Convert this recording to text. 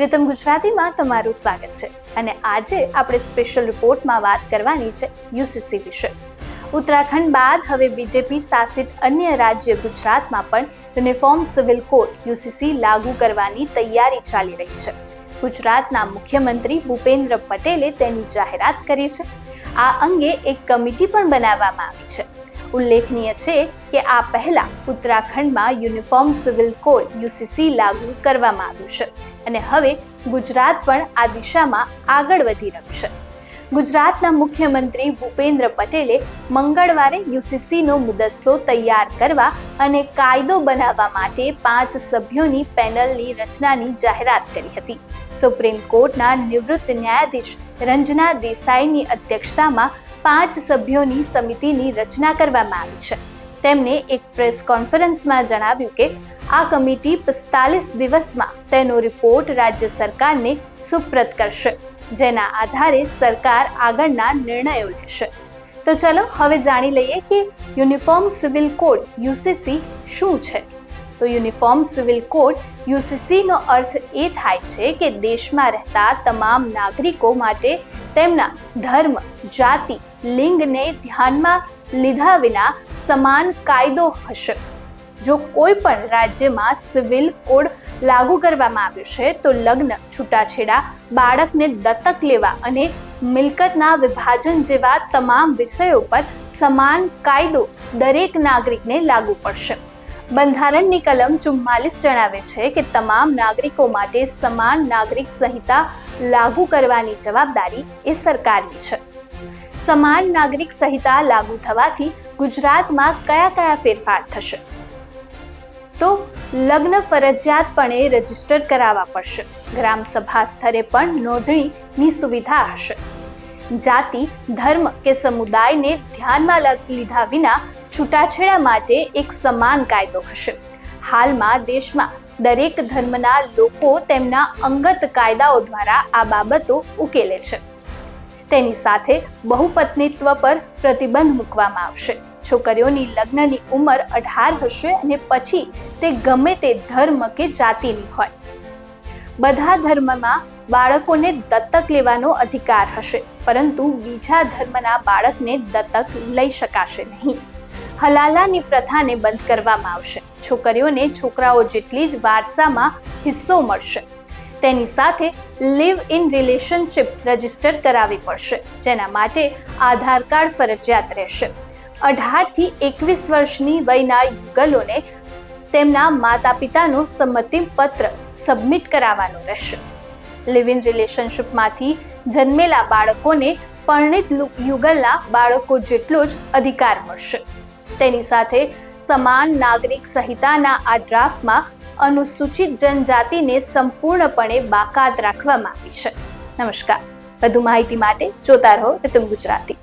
રીતમ ગુજરાતીમાં તમારું સ્વાગત છે. અને આજે આપણે સ્પેશિયલ રિપોર્ટમાં વાત કરવાની છે યુસીસી વિશે. ઉત્તરાખંડ બાદ હવે બીજેપી શાસિત અન્ય રાજ્ય ગુજરાતમાં પણ યુનિફોર્મ સિવિલ કોડ યુસીસી લાગુ કરવાની તૈયારી ચાલી રહી છે. ગુજરાતના મુખ્યમંત્રી ભૂપેન્દ્ર પટેલે તેની જાહેરાત કરી છે. આ અંગે એક કમિટી પણ બનાવવામાં આવી છે. ઉલ્લેખનીય છે કે આ પહેલા ઉત્તરાખંડમાં યુનિફોર્મ સિવિલ કોડ યુસીસી લાગુ કરવામાં આવ્યું છે અને હવે ગુજરાત પણ આ દિશામાં આગળ વધી રહ્યું છે. ગુજરાતના મુખ્યમંત્રી ભૂપેન્દ્ર પટેલે મંગળવારે યુસીસીનો મુદસ્સો તૈયાર કરવા અને કાયદો બનાવવા માટે પાંચ સભ્યોની પેનલની રચનાની જાહેરાત કરી હતી. સુપ્રીમ કોર્ટના નિવૃત્ત ન્યાયાધીશ રંજના દેસાઈની અધ્યક્ષતામાં પાંચ સભ્યોની સમિતિની રચના કરવામાં આવી છે. તેમણે એક પ્રેસ કોન્ફરન્સમાં જણાવ્યું કે, આ કમિટી પિસ્તાલીસ દિવસમાં તેનો રિપોર્ટ રાજ્ય સરકારને સુપ્રત કરશે, જેના આધારે સરકાર આગળના નિર્ણયો લેશે. તો ચલો હવે જાણી લઈએ કે યુનિફોર્મ સિવિલ કોડ યુસીસી શું છે? તો યુનિફોર્મ સિવિલ કોડ યુસીસીનો અર્થ એ થાય છે કે દેશમાં રહેતા તમામ નાગરિકો માટે તેમના ધર્મ, જાતિ, લિંગને ધ્યાનમાં લીધા વિના સમાન કાયદો હશે. જો કોઈ પણ રાજ્યમાં સિવિલ કોડ લાગુ કરવામાં આવ્યો છે, તો લગ્ન, છૂટાછેડા, બાળકને દત્તક લેવા અને મિલકતના વિભાજન જેવા તમામ વિષયો પર સમાન કાયદો દરેક નાગરિકને લાગુ પડશે. બંધારણની કલમ ચુમ્માલીસ જણાવે છે કે તમામ નાગરિકો માટે સમાન નાગરિક સંહિતા લાગુ કરવાની જવાબદારી એ સરકારની છે. સમાન નાગરિક સંહિતા લાગુ થવાથી ગુજરાતમાં કયા કયા ફેરફાર થશે? તો લગ્ન ફરજિયાતપણે રજિસ્ટર કરાવવા પડશે. ગ્રામસભા સ્તરે પણ નોંધણીની સુવિધા હશે. જાતિ, ધર્મ કે સમુદાયને ધ્યાનમાં લીધા વિના છૂટાછેડા માટે એક સમાન કાયદો હશે. હાલમાં દેશમાં દરેક ધર્મના લોકો તેમના અંગત કાયદાઓ દ્વારા આ બાબતો ઉકેલે છે. તેની સાથે બહુપત્નીત્વ પર પ્રતિબંધ મૂકવામાં આવશે. છોકરીઓની લગ્નની ઉંમર અઢાર હશે અને પછી તે ગમે તે ધર્મ કે જાતિની હોય. બધા ધર્મમાં બાળકોને દત્તક લેવાનો અધિકાર હશે, પરંતુ બીજા ધર્મના બાળકને દત્તક લઈ શકાશે નહીં. હલાલાની પ્રથાને બંધ કરવામાં આવશે. છોકરીઓને છોકરાઓ જેટલી જ વારસામાં હિસ્સો મળશે. તેની સાથે લિવ ઇન રિલેશનશિપ રજિસ્ટર કરાવવી પડશે, જેના માટે આધાર કાર્ડ ફરજિયાત રહેશે. અઢારથી એકવીસ વર્ષની વયના યુગલોને તેમના માતા પિતાનો સંમતિ પત્ર સબમિટ કરાવવાનો રહેશે. લિવ ઇન રિલેશનશિપમાંથી જન્મેલા બાળકોને પરણિત યુગલના બાળકો જેટલો જ અધિકાર મળશે. તેની સાથે સમાન નાગરિક સંહિતાના આ ડ્રાફ્ટમાં અનુસૂચિત જનજાતિને સંપૂર્ણપણે બાકાત રાખવામાં આવી છે. નમસ્કાર. વધુ માહિતી માટે જોતા રહો રિતુમ ગુજરાતી.